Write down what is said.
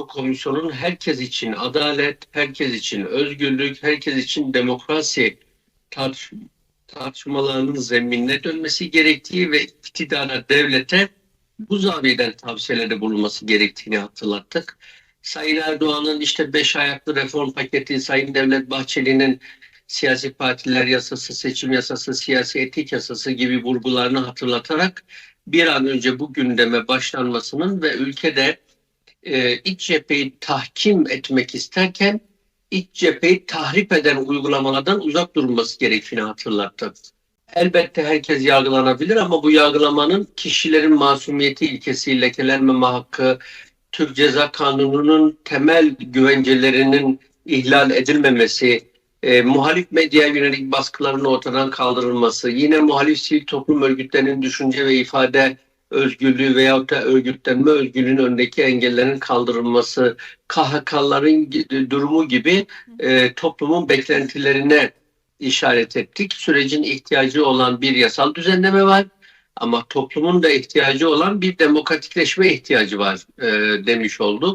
bu komisyonun herkes için adalet, herkes için özgürlük, herkes için demokrasi tartış tartışmalarının zeminine dönmesi gerektiği ve iktidara, devlete bu zaviyeden tavsiyelerde bulunması gerektiğini hatırlattık. Sayın Erdoğan'ın işte beş ayaklı reform paketi, Sayın Devlet Bahçeli'nin siyasi partiler yasası, seçim yasası, siyasi etik yasası gibi vurgularını hatırlatarak bir an önce bu gündeme başlanmasının ve ülkede e, iç cepheyi tahkim etmek isterken iç cepheyi tahrip eden uygulamalardan uzak durulması gerektiğini hatırlattı. Elbette herkes yargılanabilir ama bu yargılamanın kişilerin masumiyeti ilkesi, lekelenmeme hakkı, Türk Ceza Kanunu'nun temel güvencelerinin ihlal edilmemesi, e, muhalif medyaya yönelik baskıların ortadan kaldırılması, yine muhalif sivil toplum örgütlerinin düşünce ve ifade özgürlüğü veyahut da örgütlenme özgürlüğünün önündeki engellerin kaldırılması, KHK'ların durumu gibi e, toplumun beklentilerine işaret ettik. Sürecin ihtiyacı olan bir yasal düzenleme var ama toplumun da ihtiyacı olan bir demokratikleşme ihtiyacı var e, demiş olduk.